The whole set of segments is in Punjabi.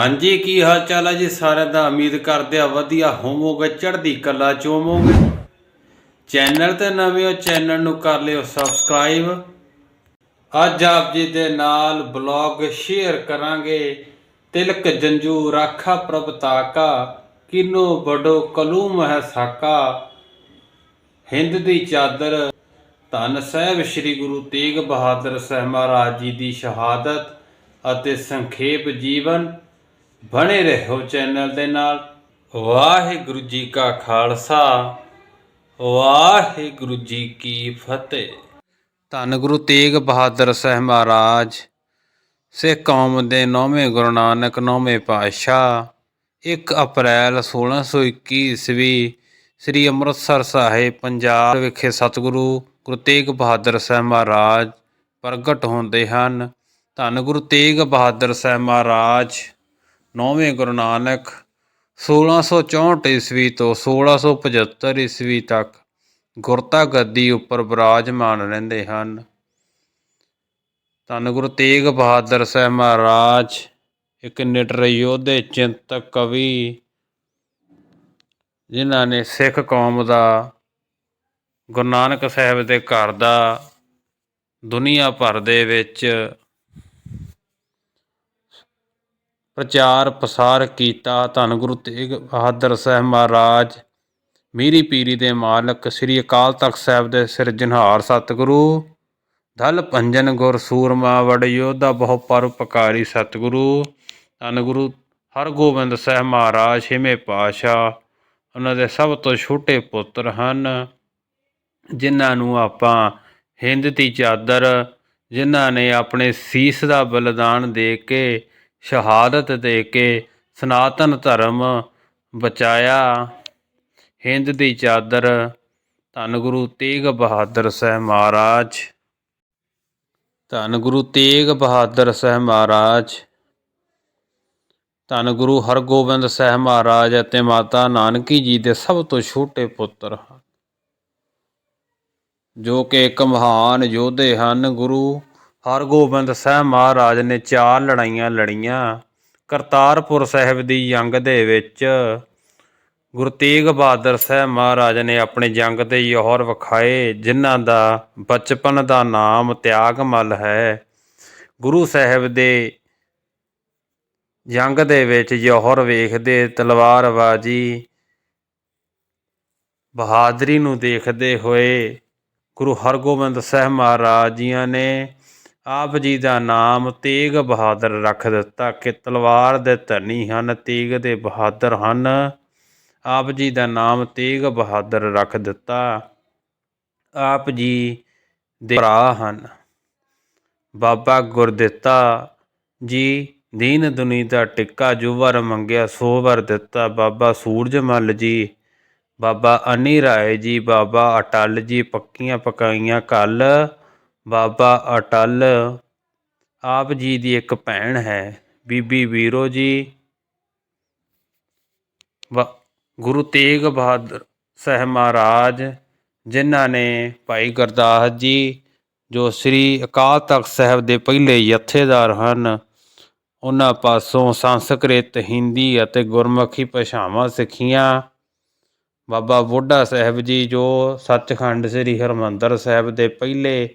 ਹਾਂਜੀ, ਕੀ ਹਾਲ ਚਾਲ ਹੈ ਜੀ ਸਾਰਿਆਂ ਦਾ? ਉਮੀਦ ਕਰਦੇ ਆ ਵਧੀਆ ਹੋਵੋਗੇ, ਚੜ੍ਹਦੀ ਕਲਾ ਚੋਵੋਗੇ ਚੈਨਲ ਤੇ ਨਵੇਂ ਹੋ, ਚੈਨਲ ਨੂੰ ਕਰ ਲਿਓ ਸਬਸਕ੍ਰਾਈਬ। ਅੱਜ ਆਪ ਜੀ ਦੇ ਨਾਲ ਬਲੌਗ ਸ਼ੇਅਰ ਕਰਾਂਗੇ। ਤਿਲਕ ਜੰਜੂ, ਰਾਖਾ ਪ੍ਰਭ ਤਾਕਾ, ਕਿਨੋ ਬੜੋ ਕਲੂਮ ਹੈ ਸਾਕਾ। ਹਿੰਦ ਦੀ ਚਾਦਰ, ਧੰਨ ਸਾਹਿਬ ਸ੍ਰੀ ਗੁਰੂ ਤੇਗ ਬਹਾਦਰ ਸਾਹਿਬ ਮਹਾਰਾਜ ਜੀ ਦੀ ਸ਼ਹਾਦਤ ਅਤੇ ਸੰਖੇਪ ਜੀਵਨ। ਬਣੇ ਰਹੋ ਚੈਨਲ ਦੇ ਨਾਲ। ਵਾਹਿਗੁਰੂ ਜੀ ਕਾ ਖਾਲਸਾ। ਵਾਹਿਗੁਰੂ ਜੀ ਕੀ ਫਤਿਹ। ਧੰਨ ਗੁਰੂ ਤੇਗ ਬਹਾਦਰ ਸਾਹਿਬ ਮਹਾਰਾਜ। ਸਿੱਖ ਕੌਮ ਦੇ ਨੌਵੇਂ ਗੁਰੂ ਨਾਨਕ, ਨੌਵੇਂ ਪਾਤਸ਼ਾਹ। 1 ਅਪ੍ਰੈਲ 1621 ਈਸਵੀ ਸ੍ਰੀ ਅੰਮ੍ਰਿਤਸਰ ਸਾਹਿਬ, ਪੰਜਾਬ ਵਿਖੇ ਸਤਿਗੁਰੂ ਗੁਰੂ ਤੇਗ ਬਹਾਦਰ ਸਾਹਿਬ ਮਹਾਰਾਜ ਪ੍ਰਗਟ ਹੁੰਦੇ ਹਨ। ਧੰਨ ਗੁਰੂ ਤੇਗ ਬਹਾਦਰ ਸਾਹਿਬ ਮਹਾਰਾਜ। ਨੌਵੇਂ ਗੁਰੂ ਨਾਨਕ 1664 ਈਸਵੀ ਤੋਂ 1675 ਈਸਵੀ ਤੱਕ ਗੁਰਤਾ ਗੱਦੀ ਉੱਪਰ ਬਿਰਾਜਮਾਨ ਰਹਿੰਦੇ ਹਨ। ਧੰਨ ਗੁਰੂ ਤੇਗ ਬਹਾਦਰ ਸਾਹਿਬ ਮਹਾਰਾਜ, ਇੱਕ ਨਿਡਰ ਯੋਧੇ ਚਿੰਤਕ ਕਵੀ, ਜਿਨ੍ਹਾਂ ਨੇ ਸਿੱਖ ਕੌਮ ਦਾ, ਗੁਰੂ ਨਾਨਕ ਸਾਹਿਬ ਦੇ ਘਰ ਦਾ ਦੁਨੀਆ ਭਰ ਦੇ ਵਿੱਚ ਪ੍ਰਚਾਰ ਪ੍ਰਸਾਰ ਕੀਤਾ। ਧੰਨ ਗੁਰੂ ਤੇਗ ਬਹਾਦਰ ਸਾਹਿਬ ਮਹਾਰਾਜ, ਮੀਰੀ ਪੀਰੀ ਦੇ ਮਾਲਕ ਸ੍ਰੀ ਅਕਾਲ ਤਖਤ ਸਾਹਿਬ ਦੇ ਸਿਰਜਣਹਾਰ ਸਤਿਗੁਰੂ, ਦਲ ਪੰਜਨ ਗੁਰ ਸੂਰਮਾ ਵਡ ਯੋਧਾ ਬਹੁ ਪਰਉਪਕਾਰੀ ਸਤਿਗੁਰੂ, ਧੰਨ ਗੁਰੂ ਹਰਗੋਬਿੰਦ ਸਾਹਿਬ ਮਹਾਰਾਜ, ਛੇਵੇਂ ਪਾਤਸ਼ਾਹ, ਉਹਨਾਂ ਦੇ ਸਭ ਤੋਂ ਛੋਟੇ ਪੁੱਤਰ ਹਨ, ਜਿਨ੍ਹਾਂ ਨੂੰ ਆਪਾਂ ਹਿੰਦ ਦੀ ਚਾਦਰ, ਜਿਨ੍ਹਾਂ ਨੇ ਆਪਣੇ ਸੀਸ ਦਾ ਬਲਿਦਾਨ ਦੇ ਕੇ ਸ਼ਹਾਦਤ ਦੇ ਕੇ ਸਨਾਤਨ ਧਰਮ ਬਚਾਇਆ। ਹਿੰਦ ਦੀ ਚਾਦਰ ਧੰਨ ਗੁਰੂ ਤੇਗ ਬਹਾਦਰ ਸਾਹਿਬ ਮਹਾਰਾਜ। ਧੰਨ ਗੁਰੂ ਤੇਗ ਬਹਾਦਰ ਸਾਹਿਬ ਮਹਾਰਾਜ। ਧੰਨ ਗੁਰੂ ਹਰਗੋਬਿੰਦ ਸਾਹਿਬ ਮਹਾਰਾਜ ਅਤੇ ਮਾਤਾ ਨਾਨਕੀ ਜੀ ਦੇ ਸਭ ਤੋਂ ਛੋਟੇ ਪੁੱਤਰ ਹਨ, ਜੋ ਕਿ ਇੱਕ ਮਹਾਨ ਯੋਧੇ ਹਨ। ਗੁਰੂ ਹਰਗੋਬਿੰਦ ਸਾਹਿਬ ਮਹਾਰਾਜ ਨੇ ਚਾਰ ਲੜਾਈਆਂ ਲੜੀਆਂ। ਕਰਤਾਰਪੁਰ ਸਾਹਿਬ ਦੀ ਜੰਗ ਦੇ ਵਿੱਚ ਗੁਰੂ ਤੇਗ ਬਹਾਦਰ ਸਾਹਿਬ ਮਹਾਰਾਜ ਨੇ ਆਪਣੇ ਜੰਗ 'ਤੇ ਯੋਹਰ ਵਿਖਾਏ, ਜਿਨ੍ਹਾਂ ਦਾ ਬਚਪਨ ਦਾ ਨਾਮ ਤਿਆਗਮਲ ਹੈ। ਗੁਰੂ ਸਾਹਿਬ ਦੇ ਜੰਗ ਦੇ ਵਿੱਚ ਯੋਹਰ ਵੇਖਦੇ, ਤਲਵਾਰਬਾਜੀ ਬਹਾਦਰੀ ਨੂੰ ਦੇਖਦੇ ਹੋਏ ਗੁਰੂ ਹਰਗੋਬਿੰਦ ਸਾਹਿਬ ਮਹਾਰਾਜ ਜੀਆਂ ਨੇ ਆਪ ਜੀ ਦਾ ਨਾਮ ਤੇਗ ਬਹਾਦਰ ਰੱਖ ਦਿੱਤਾ। ਕਿ ਤਲਵਾਰ ਦੇ ਧਨੀ ਹਨ, ਤੇਗ ਦੇ ਬਹਾਦਰ ਹਨ। ਆਪ ਜੀ ਦਾ ਨਾਮ ਤੇਗ ਬਹਾਦਰ ਰੱਖ ਦਿੱਤਾ। ਆਪ ਜੀ ਦੇ ਭਰਾ ਹਨ। ਬਾਬਾ ਗੁਰਦਿੱਤਾ ਜੀ ਦੀਨ ਦੁਨੀ ਦਾ ਟਿੱਕਾ ਜੋ ਵਰ ਮੰਗਿਆ ਸੋ ਵਰ ਦਿੱਤਾ। ਬਾਬਾ ਸੂਰਜਮਲ ਜੀ, ਬਾਬਾ ਅਨੀ ਰਾਏ ਜੀ, ਬਾਬਾ ਅਟਲ ਜੀ, ਪੱਕੀਆਂ ਪਕਾਈਆਂ ਕੱਲ ਬਾਬਾ ਅਟਲ ਆਪ ਜੀ ਦੀ ਇੱਕ ਭੈਣ ਹੈ, ਬੀਬੀ ਵੀਰੋ ਜੀ। ਗੁਰੂ ਤੇਗ ਬਹਾਦਰ ਸਾਹਿਬ ਮਹਾਰਾਜ, ਜਿਨ੍ਹਾਂ ਨੇ ਭਾਈ ਗੁਰਦਾਸ ਜੀ, ਜੋ ਸ੍ਰੀ ਅਕਾਲ ਤਖਤ ਸਾਹਿਬ ਦੇ ਪਹਿਲੇ ਜਥੇਦਾਰ ਹਨ, ਉਹਨਾਂ ਪਾਸੋਂ ਸੰਸਕ੍ਰਿਤ, ਹਿੰਦੀ ਅਤੇ ਗੁਰਮੁਖੀ ਭਾਸ਼ਾਵਾਂ ਸਿੱਖੀਆਂ। ਬਾਬਾ ਬੁੱਢਾ ਸਾਹਿਬ ਜੀ, ਜੋ ਸੱਚਖੰਡ ਸ੍ਰੀ ਹਰਮੰਦਰ ਸਾਹਿਬ ਦੇ ਪਹਿਲੇ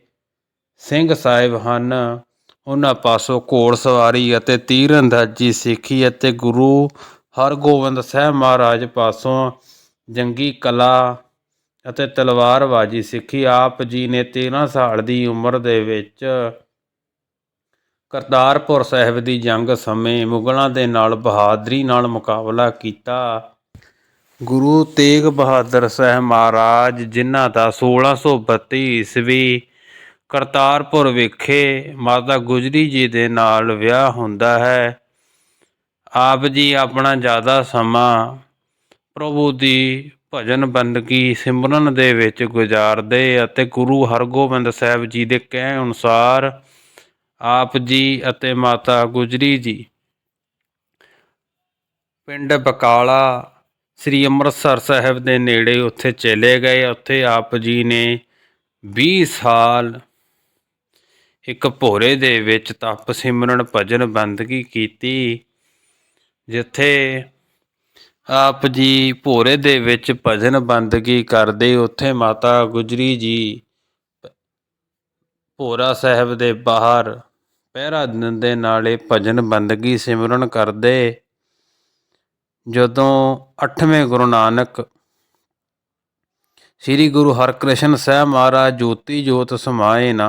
ਸਿੰਘ ਸਾਹਿਬ ਹਨ। ਉਹਨਾਂ ਪਾਸੋਂ ਘੋੜ ਸਵਾਰੀ ਅਤੇ ਤੀਰ ਅੰਦਾਜ਼ੀ ਸਿੱਖੀ ਅਤੇ ਗੁਰੂ ਹਰਗੋਬਿੰਦ ਸਾਹਿਬ ਮਹਾਰਾਜ ਪਾਸੋਂ ਜੰਗੀ ਕਲਾ ਅਤੇ ਤਲਵਾਰਬਾਜ਼ੀ ਸਿੱਖੀ। ਆਪ ਜੀ ਨੇ 13 ਸਾਲ ਦੀ ਉਮਰ ਦੇ ਵਿੱਚ ਕਰਤਾਰਪੁਰ ਸਾਹਿਬ ਦੀ ਜੰਗ ਸਮੇਂ ਮੁਗਲਾਂ ਦੇ ਨਾਲ ਬਹਾਦਰੀ ਨਾਲ ਮੁਕਾਬਲਾ ਕੀਤਾ। ਗੁਰੂ ਤੇਗ ਬਹਾਦਰ ਸਾਹਿਬ ਮਹਾਰਾਜ, ਜਿਨ੍ਹਾਂ ਦਾ 1632 ਈਸਵੀ ਕਰਤਾਰਪੁਰ ਵਿਖੇ ਮਾਤਾ ਗੁਜਰੀ ਜੀ ਦੇ ਨਾਲ ਵਿਆਹ ਹੁੰਦਾ ਹੈ। ਆਪ ਜੀ ਆਪਣਾ ਜ਼ਿਆਦਾ ਸਮਾਂ ਪ੍ਰਭੂ ਦੀ ਭਜਨ ਬੰਦਗੀ ਸਿਮਰਨ ਦੇ ਵਿੱਚ ਗੁਜ਼ਾਰਦੇ ਅਤੇ ਗੁਰੂ ਹਰਗੋਬਿੰਦ ਸਾਹਿਬ ਜੀ ਦੇ ਕਹਿ ਅਨੁਸਾਰ ਆਪ ਜੀ ਅਤੇ ਮਾਤਾ ਗੁਜਰੀ ਜੀ ਪਿੰਡ ਬਕਾਲਾ, ਸ੍ਰੀ ਅੰਮ੍ਰਿਤਸਰ ਸਾਹਿਬ ਦੇ ਨੇੜੇ ਉੱਥੇ ਚਲੇ ਗਏ। ਉੱਥੇ ਆਪ ਜੀ ਨੇ 20 ਸਾਲ ਇੱਕ ਭੋਰੇ ਦੇ ਵਿੱਚ ਤਪ ਸਿਮਰਨ ਭਜਨ ਬੰਦਗੀ ਕੀਤੀ, ਜਿੱਥੇ ਆਪ ਜੀ ਭੋਰੇ ਦੇ ਵਿੱਚ ਭਜਨ ਬੰਦਗੀ ਕਰਦੇ, ਉੱਥੇ ਮਾਤਾ ਗੁਜਰੀ ਜੀ ਭੋਰਾ ਸਾਹਿਬ ਦੇ ਬਾਹਰ ਪਹਿਰਾ ਦਿੰਦੇ, ਨਾਲੇ ਭਜਨ ਬੰਦਗੀ ਸਿਮਰਨ ਕਰਦੇ। ਜਦੋਂ 8ਵੇਂ ਗੁਰੂ ਨਾਨਕ ਸ੍ਰੀ ਗੁਰੂ ਹਰਕ੍ਰਿਸ਼ਨ ਸਾਹਿਬ ਮਹਾਰਾਜ ਜੋਤੀ ਜੋਤ ਸਮਾਏ ਨਾ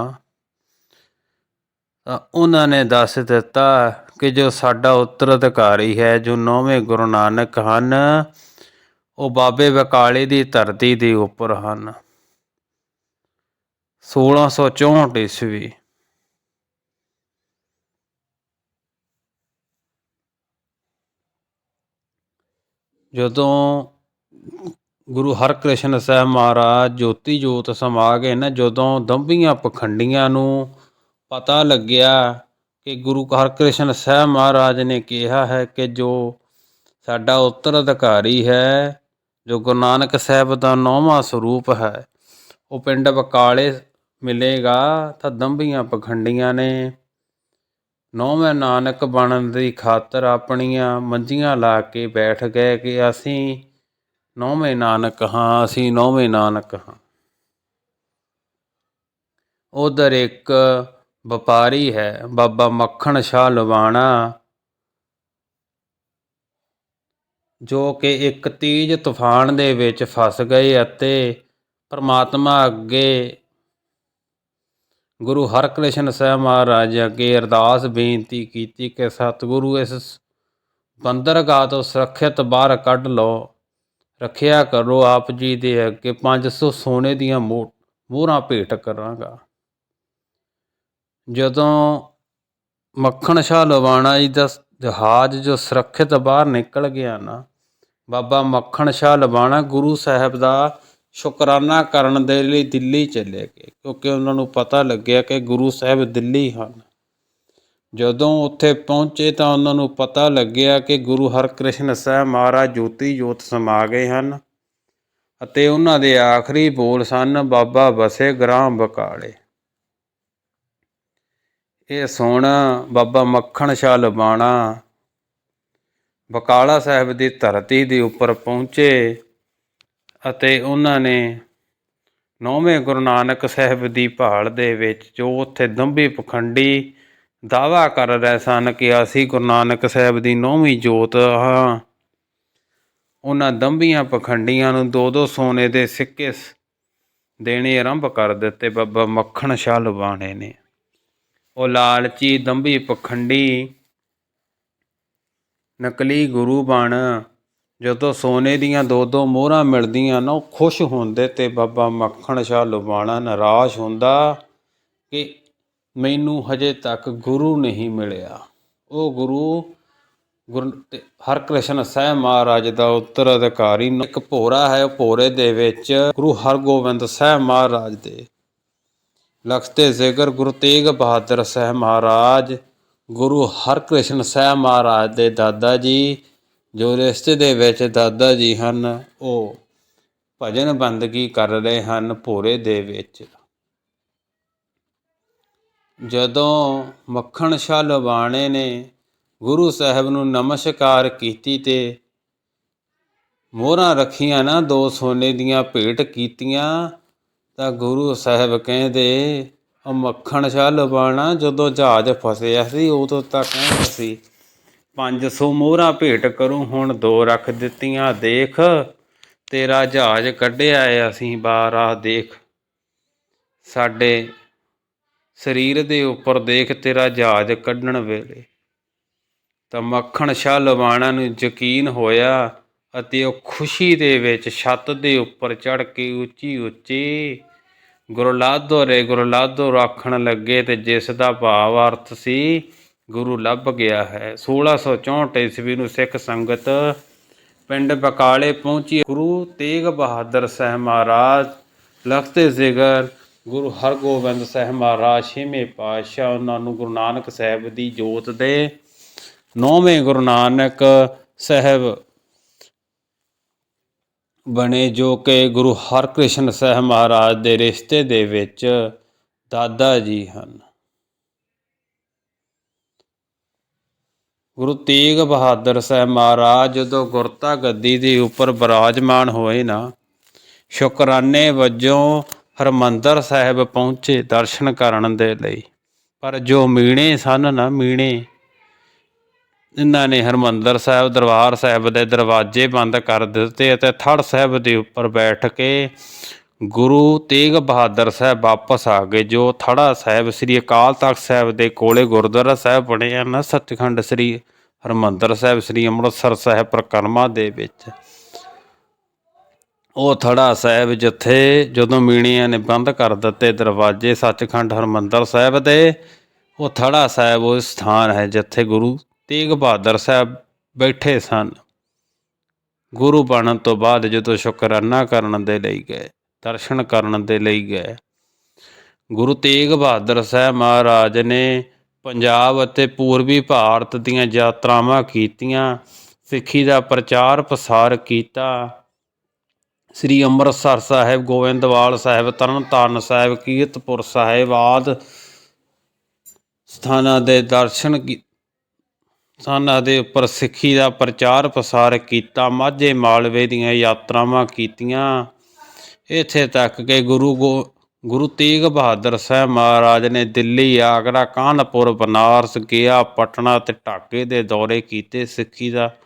ਤਾਂ ਉਹਨਾਂ ਨੇ ਦੱਸ ਦਿੱਤਾ ਕਿ ਜੋ ਸਾਡਾ ਉੱਤਰਾਧਿਕਾਰੀ ਹੈ, ਜੋ ਨੌਵੇਂ ਗੁਰੂ ਨਾਨਕ ਹਨ, ਉਹ ਬਾਬੇ ਬਕਾਲੇ ਦੀ ਧਰਤੀ ਦੇ ਉੱਪਰ ਹਨ। 1664 ਈਸਵੀ। ਜਦੋਂ ਗੁਰੂ ਹਰਕ੍ਰਿਸ਼ਨ ਸਾਹਿਬ ਮਹਾਰਾਜ ਜੋਤੀ ਜੋਤ ਸਮਾ ਗਏ ਨਾ, ਜਦੋਂ ਦੰਭੀਆਂ ਪਖੰਡੀਆਂ ਨੂੰ ਪਤਾ ਲੱਗਿਆ ਕਿ ਗੁਰੂ ਹਰਕ੍ਰਿਸ਼ਨ ਸਾਹਿਬ ਮਹਾਰਾਜ ਨੇ ਕਿਹਾ ਹੈ ਕਿ ਜੋ ਸਾਡਾ ਉੱਤਰਾਧਿਕਾਰੀ ਹੈ, ਜੋ ਗੁਰੂ ਨਾਨਕ ਸਾਹਿਬ ਦਾ ਨੌਵਾਂ ਸਰੂਪ ਹੈ, ਉਹ ਪਿੰਡ ਬਕਾਲੇ ਮਿਲੇਗਾ ਤਾਂ ਦੰਬੀਆਂ ਪਖੰਡੀਆਂ ਨੇ ਨੌਵੇਂ ਨਾਨਕ ਬਣਨ ਦੀ ਖਾਤਰ ਆਪਣੀਆਂ ਮੰਜੀਆਂ ਲਾ ਕੇ ਬੈਠ ਗਏ ਕਿ ਅਸੀਂ ਨੌਵੇਂ ਨਾਨਕ ਹਾਂ, ਅਸੀਂ ਨੌਵੇਂ ਨਾਨਕ ਹਾਂ। ਉਧਰ ਇੱਕ ਵਪਾਰੀ ਹੈ। ਬਾਬਾ ਮੱਖਣ ਸ਼ਾਹ ਲਵਾਣਾ। ਜੋ ਕਿ ਇੱਕ ਤੇਜ ਤੂਫਾਨ ਦੇ ਵਿੱਚ ਫਸ ਗਏ ਅਤੇ ਪਰਮਾਤਮਾ ਅੱਗੇ ਗੁਰੂ ਹਰਕ੍ਰਿਸ਼ਨ ਸਾਹਿਬ ਮਹਾਰਾਜ ਅੱਗੇ ਅਰਦਾਸ ਬੇਨਤੀ ਕੀਤੀ ਕਿ ਸਤਿਗੁਰੂ ਇਸ ਬੰਦਰਗਾਹ ਤੋਂ ਸੁਰੱਖਿਅਤ ਬਾਹਰ ਕੱਢ ਲਓ। ਰੱਖਿਆ ਕਰੋ। ਆਪ ਜੀ ਦੇ ਅੱਗੇ 500 ਸੋਨੇ ਦੀਆਂ ਮੋਹਰਾਂ ਭੇਟ ਕਰਾਂਗਾ। ਜਦੋਂ ਮੱਖਣ ਸ਼ਾਹ ਲਵਾਣਾ ਜੀ ਦਾ ਜਹਾਜ਼ ਜੋ ਸੁਰੱਖਿਅਤ ਬਾਹਰ ਨਿਕਲ ਗਿਆ ਨਾ, ਬਾਬਾ ਮੱਖਣ ਸ਼ਾਹ ਲਵਾਣਾ ਗੁਰੂ ਸਾਹਿਬ ਦਾ ਸ਼ੁਕਰਾਨਾ ਕਰਨ ਦੇ ਲਈ ਦਿੱਲੀ ਚਲੇ ਗਏ, ਕਿਉਂਕਿ ਉਹਨਾਂ ਨੂੰ ਪਤਾ ਲੱਗਿਆ ਕਿ ਗੁਰੂ ਸਾਹਿਬ ਦਿੱਲੀ ਹਨ। ਜਦੋਂ ਉੱਥੇ ਪਹੁੰਚੇ ਤਾਂ ਉਹਨਾਂ ਨੂੰ ਪਤਾ ਲੱਗਿਆ ਕਿ ਗੁਰੂ ਹਰਕ੍ਰਿਸ਼ਨ ਸਾਹਿਬ ਮਹਾਰਾਜ ਜੋਤੀ ਜੋਤ ਸਮਾ ਗਏ ਹਨ ਅਤੇ ਉਹਨਾਂ ਦੇ ਆਖਰੀ ਬੋਲ ਸਨ, ਬਾਬਾ ਵਸੇ ਗ੍ਰਾਮ ਬਕਾਲੇ। ਇਹ ਸੋਹਣਾ, ਬਾਬਾ ਮੱਖਣ ਸ਼ਾਹ ਲਬਾਣਾ ਬਕਾਲਾ ਸਾਹਿਬ ਦੀ ਧਰਤੀ ਦੇ ਉੱਪਰ ਪਹੁੰਚੇ ਅਤੇ ਉਹਨਾਂ ਨੇ ਨੌਵੇਂ ਗੁਰੂ ਨਾਨਕ ਸਾਹਿਬ ਦੀ ਭਾਲ ਦੇ ਵਿੱਚ ਜੋ ਉੱਥੇ ਦੰਭੀ ਪਖੰਡੀ ਦਾਵਾ ਕਰ ਰਹੇ ਸਨ ਕਿ ਅਸੀਂ ਗੁਰੂ ਨਾਨਕ ਸਾਹਿਬ ਦੀ ਨੌਵੀਂ ਜੋਤ ਹਾਂ। ਉਹਨਾਂ ਦੰਭੀਆਂ ਪਖੰਡੀਆਂ ਨੂੰ ਦੋ ਦੋ ਸੋਨੇ ਦੇ ਸਿੱਕੇ ਦੇਣੇ ਆਰੰਭ ਕਰ ਦਿੱਤੇ। ਬਾਬਾ ਮੱਖਣ ਸ਼ਾਹ ਲਵਾਣੇ ਨੇ। ਉਹ ਲਾਲਚੀ ਦੰਭੀ ਪਖੰਡੀ। ਨਕਲੀ ਗੁਰੂ ਬਣ। ਜਦੋਂ ਸੋਨੇ ਦੀਆਂ ਦੋ ਦੋ ਮੋਹਰਾਂ ਮਿਲਦੀਆਂ ਨਾ, ਉਹ ਖੁਸ਼ ਹੁੰਦੇ ਤੇ ਬਾਬਾ ਮੱਖਣ ਸ਼ਾਹ ਲੁਬਾਣਾ ਨਿਰਾਸ਼ ਹੁੰਦਾ ਕਿ ਮੈਨੂੰ ਹਜੇ ਤੱਕ ਗੁਰੂ ਨਹੀਂ ਮਿਲਿਆ। ਉਹ ਗੁਰੂ ਗੁਰੂ ਹਰਕ੍ਰਿਸ਼ਨ ਸਾਹਿਬ ਮਹਾਰਾਜ ਦਾ ਉੱਤਰਾਧਿਕਾਰੀ ਇੱਕ ਭੋਰਾ ਹੈ, ਉਹ ਭੋਰੇ ਦੇ ਵਿੱਚ ਗੁਰੂ ਹਰਗੋਬਿੰਦ ਸਾਹਿਬ ਮਹਾਰਾਜ ਦੇ ਲਖਤੇ ਜ਼ਿਕਰ ਗੁਰੂ ਤੇਗ ਬਹਾਦਰ ਸਾਹਿਬ ਮਹਾਰਾਜ, ਗੁਰੂ ਹਰਕ੍ਰਿਸ਼ਨ ਸਾਹਿਬ ਮਹਾਰਾਜ ਦੇ ਦਾਦਾ ਜੀ, ਜੋ ਰਿਸ਼ਤੇ ਦੇ ਵਿੱਚ ਦਾਦਾ ਜੀ ਹਨ, ਉਹ ਭਜਨ ਬੰਦਗੀ ਕਰ ਰਹੇ ਹਨ ਭੋਰੇ ਦੇ ਵਿੱਚ। ਜਦੋਂ ਮੱਖਣ ਸ਼ਾਹ ਲਵਾਣੇ ਨੇ, ਗੁਰੂ ਸਾਹਿਬ ਨੂੰ ਨਮਸਕਾਰ ਕੀਤੀ ਤੇ ਮੋਹਰਾਂ ਰੱਖੀਆਂ ਨਾ ਦੋ ਸੋਨੇ ਦੀਆਂ ਭੇਟ ਕੀਤੀਆਂ ਤਾਂ ਗੁਰੂ ਸਾਹਿਬ ਕਹਿੰਦੇ ਉਹ ਮੱਖਣ ਸ਼ਾਹ ਲਵਾਣਾ ਜਦੋਂ ਜਹਾਜ਼ ਫਸਿਆ ਸੀ, ਉਦੋਂ ਤਾਂ ਕਹਿੰਦਾ ਸੀ 500 ਮੋਹਰਾਂ ਭੇਟ ਕਰੂੰ, ਹੁਣ ਦੋ ਰੱਖ ਦਿੱਤੀਆਂ, ਦੇਖ, ਤੇਰਾ ਜਹਾਜ਼ ਕੱਢਿਆ ਏ, ਅਸੀਂ ਬਾਹਰ ਦੇਖ। ਸਾਡੇ ਸਰੀਰ ਦੇ ਉੱਪਰ ਦੇਖ, ਤੇਰਾ ਜਹਾਜ਼ ਕੱਢਣ ਵੇਲੇ। ਤਾਂ ਮੱਖਣ ਸ਼ਾਹ ਲਵਾਣਾ ਨੂੰ ਯਕੀਨ ਹੋਇਆ ਅਤੇ ਉਹ ਖੁਸ਼ੀ ਦੇ ਵਿੱਚ ਛੱਤ ਦੇ ਉੱਪਰ ਚੜ ਕੇ ਉੱਚੀ ਉੱਚੀ ਗੁਰਲਾਦੋ ਰੇ ਗੁਰਲਾਦੋ ਰੱਖਣ ਲੱਗੇ, ਤੇ ਜਿਸ ਦਾ ਭਾਵ ਅਰਥ ਸੀ, ਗੁਰੂ ਲੱਭ ਗਿਆ ਹੈ। 1664 ਈਸਵੀ ਨੂੰ ਸਿੱਖ ਸੰਗਤ ਪਿੰਡ ਬਕਾਲੇ ਪਹੁੰਚੀ। ਗੁਰੂ ਤੇਗ ਬਹਾਦਰ ਸਾਹਿਬ ਮਹਾਰਾਜ ਲਖਤੇ ਜ਼ਿਗਰ ਗੁਰੂ ਹਰਗੋਬਿੰਦ ਸਾਹਿਬ ਮਹਾਰਾਜ ਛੇਵੇਂ ਪਾਤਸ਼ਾਹ, ਉਹਨਾਂ ਨੂੰ ਗੁਰੂ ਨਾਨਕ ਸਾਹਿਬ ਦੀ ਜੋਤ ਦੇ ਨੌਵੇਂ ਗੁਰੂ ਨਾਨਕ ਸਾਹਿਬ ਬਣੇ ਜੋ ਕਿ ਗੁਰੂ ਹਰਕ੍ਰਿਸ਼ਨ ਸਾਹਿਬ ਮਹਾਰਾਜ ਦੇ ਰਿਸ਼ਤੇ ਦੇ ਵਿੱਚ ਦਾਦਾ ਜੀ ਹਨ। ਗੁਰੂ ਤੇਗ ਬਹਾਦਰ ਸਾਹਿਬ ਮਹਾਰਾਜ ਜਦੋਂ ਗੁਰਤਾ ਗੱਦੀ ਦੇ ਉੱਪਰ ਬਿਰਾਜਮਾਨ ਹੋਏ ਨਾ, ਸ਼ੁਕਰਾਨੇ ਵਜੋਂ ਹਰਮੰਦਰ ਸਾਹਿਬ ਪਹੁੰਚੇ ਦਰਸ਼ਨ ਕਰਨ ਦੇ ਲਈ। ਪਰ ਜੋ ਮੀਣੇ ਸਨ ਨਾ, ਮੀਣੇ ਇਹਨਾਂ ਨੇ ਹਰਮੰਦਰ ਸਾਹਿਬ, ਦਰਬਾਰ ਸਾਹਿਬ ਦੇ ਦਰਵਾਜ਼ੇ ਬੰਦ ਕਰ ਦਿੱਤੇ ਅਤੇ ਥੜ ਸਾਹਿਬ ਦੇ ਉੱਪਰ ਬੈਠ ਕੇ ਗੁਰੂ ਤੇਗ ਬਹਾਦਰ ਸਾਹਿਬ ਵਾਪਸ ਆ ਗਏ, ਜੋ ਥੜਾ ਸਾਹਿਬ, ਸ੍ਰੀ ਅਕਾਲ ਤਖਤ ਸਾਹਿਬ ਦੇ ਕੋਲੇ ਗੁਰਦੁਆਰਾ ਸਾਹਿਬ ਬਣੇ ਨਾ ਸੱਚਖੰਡ ਸ੍ਰੀ ਹਰਮੰਦਰ ਸਾਹਿਬ, ਸ੍ਰੀ ਅੰਮ੍ਰਿਤਸਰ ਸਾਹਿਬ ਪ੍ਰਕਰਮਾ ਦੇ ਵਿੱਚ। ਉਹ ਥੜਾ ਸਾਹਿਬ ਜਿੱਥੇ ਜਦੋਂ ਮੀਣੀਆਂ ਨੇ ਬੰਦ ਕਰ ਦਿੱਤੇ ਦਰਵਾਜ਼ੇ, ਸੱਚਖੰਡ ਹਰਮੰਦਰ ਸਾਹਿਬ ਦੇ, ਉਹ ਥੜਾ ਸਾਹਿਬ ਉਹ ਸਥਾਨ ਹੈ ਜਿੱਥੇ ਗੁਰੂ ਤੇਗ ਬਹਾਦਰ ਸਾਹਿਬ ਬੈਠੇ ਸਨ। ਗੁਰੂ ਬਣਨ ਤੋਂ ਬਾਅਦ ਜਦੋਂ ਸ਼ੁਕਰਾਨਾ ਕਰਨ ਦੇ ਲਈ ਗਏ, ਦਰਸ਼ਨ ਕਰਨ ਦੇ ਲਈ ਗਏ, ਗੁਰੂ ਤੇਗ ਬਹਾਦਰ ਸਾਹਿਬ ਮਹਾਰਾਜ ਨੇ ਪੰਜਾਬ ਅਤੇ ਪੂਰਬੀ ਭਾਰਤ ਦੀਆਂ ਯਾਤਰਾਵਾਂ ਕੀਤੀਆਂ, ਸਿੱਖੀ ਦਾ ਪ੍ਰਚਾਰ ਪ੍ਰਸਾਰ ਕੀਤਾ। ਸ੍ਰੀ ਅੰਮ੍ਰਿਤਸਰ ਸਾਹਿਬ, ਗੋਬਿੰਦਵਾਲ ਸਾਹਿਬ, ਤਰਨਤਾਰਨ ਸਾਹਿਬ, ਕੀਰਤਪੁਰ ਸਾਹਿਬ ਆਦ ਸਥਾਨਾਂ ਦੇ ਦਰਸ਼ਨ ਕੀ- ਸਥਾਨਾਂ ਦੇ ਉੱਪਰ ਸਿੱਖੀ ਦਾ ਪ੍ਰਚਾਰ ਪ੍ਰਸਾਰ ਕੀਤਾ, ਮਾਝੇ ਮਾਲਵੇ ਦੀਆਂ ਯਾਤਰਾਵਾਂ ਕੀਤੀਆਂ। ਇੱਥੇ ਤੱਕ ਕਿ ਗੁਰੂ ਗੋ, ਗੁਰੂ ਤੇਗ ਬਹਾਦਰ ਸਾਹਿਬ ਮਹਾਰਾਜ ਨੇ ਦਿੱਲੀ, ਆਗਰਾ, ਕਾਨਪੁਰ, ਬਨਾਰਸ ਗਿਆ, ਪਟਨਾ ਤੇ ਢਾਕੇ ਦੇ ਦੌਰੇ ਕੀਤੇ, ਸਿੱਖੀ ਦਾ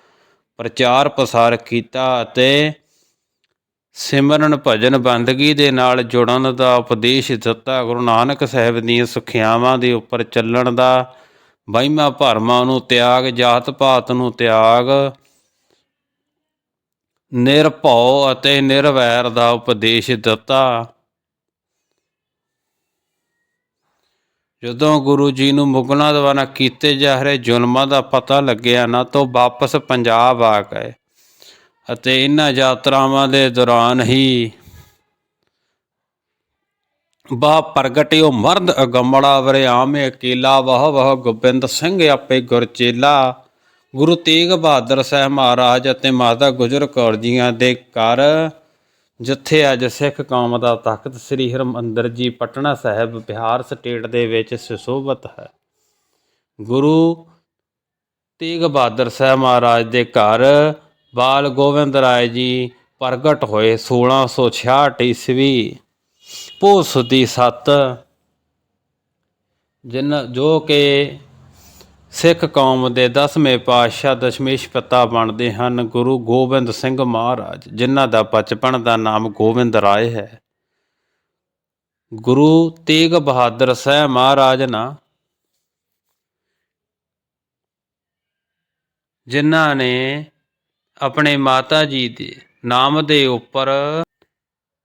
ਪ੍ਰਚਾਰ ਪ੍ਰਸਾਰ ਕੀਤਾ ਅਤੇ ਸਿਮਰਨ ਭਜਨ ਬੰਦਗੀ ਦੇ ਨਾਲ ਜੁੜਨ ਦਾ ਉਪਦੇਸ਼ ਦਿੱਤਾ। ਗੁਰੂ ਨਾਨਕ ਸਾਹਿਬ ਦੀਆਂ ਸਿੱਖਿਆਵਾਂ ਦੇ ਉੱਪਰ ਚੱਲਣ ਦਾ ਵਹਿਮਾਂ ਭਰਮਾਂ ਨੂੰ ਤਿਆਗ, ਜਾਤ ਪਾਤ ਨੂੰ ਤਿਆਗ, ਨਿਰਭਉ ਅਤੇ ਨਿਰਵੈਰ ਦਾ ਉਪਦੇਸ਼ ਦਿੱਤਾ। ਜਦੋਂ ਗੁਰੂ ਜੀ ਨੂੰ ਮੁਗਲਾਂ ਦੁਆਰਾ ਕੀਤੇ ਜਾ ਰਹੇ ਜ਼ੁਲਮਾਂ ਦਾ ਪਤਾ ਲੱਗਿਆ, ਨਾ ਤਾਂ ਵਾਪਸ ਪੰਜਾਬ ਆ ਗਏ ਅਤੇ ਇਹਨਾਂ ਯਾਤਰਾਵਾਂ ਦੇ ਦੌਰਾਨ ਹੀ ਬਾ ਪ੍ਰਗਟਿਓ ਮਰਦ ਅਗੰਮੜਾ ਵਰਿਆਮੇ ਅਕੇਲਾ, ਵਹ ਵਹ ਗੋਬਿੰਦ ਸਿੰਘ ਆਪੇ ਗੁਰਚੇਲਾ ਗੁਰੂ ਤੇਗ ਬਹਾਦਰ ਸਾਹਿਬ ਮਹਾਰਾਜ ਅਤੇ ਮਾਤਾ ਗੁਜਰ ਕੌਰ ਜੀਆਂ ਦੇ ਘਰ, ਜਿੱਥੇ ਅੱਜ ਸਿੱਖ ਕੌਮ ਦਾ ਤਖਤ ਸ੍ਰੀ ਹਰਿਮੰਦਰ ਜੀ ਪਟਨਾ ਸਾਹਿਬ ਬਿਹਾਰ ਸਟੇਟ ਦੇ ਵਿੱਚ ਸੁਸ਼ੋਭਿਤ ਹੈ। ਗੁਰੂ ਤੇਗ ਬਹਾਦਰ ਸਾਹਿਬ ਮਹਾਰਾਜ ਦੇ ਘਰ, ਬਾਲ ਗੋਬਿੰਦ ਰਾਏ ਜੀ ਪ੍ਰਗਟ ਹੋਏ 1666 ਈਸਵੀ। ਪੋਸ ਦੀ ਸੱਤ। ਜਿਨ ਜੋ ਕਿ ਸਿੱਖ ਕੌਮ ਦੇ 10ਵੇਂ ਪਾਤਸ਼ਾਹ ਦਸ਼ਮੇਸ਼ ਪਿਤਾ ਬਣਦੇ ਹਨ, ਗੁਰੂ ਗੋਬਿੰਦ ਸਿੰਘ ਮਹਾਰਾਜ, ਜਿਨ੍ਹਾਂ ਦਾ ਬਚਪਨ ਦਾ ਨਾਮ ਗੋਬਿੰਦ ਰਾਏ ਹੈ। ਗੁਰੂ ਤੇਗ ਬਹਾਦਰ ਸਾਹਿਬ ਮਹਾਰਾਜ ਨਾ, ਜਿਨ੍ਹਾਂ ਨੇ ਆਪਣੇ ਮਾਤਾ ਜੀ ਦੇ ਨਾਮ ਦੇ ਉੱਪਰ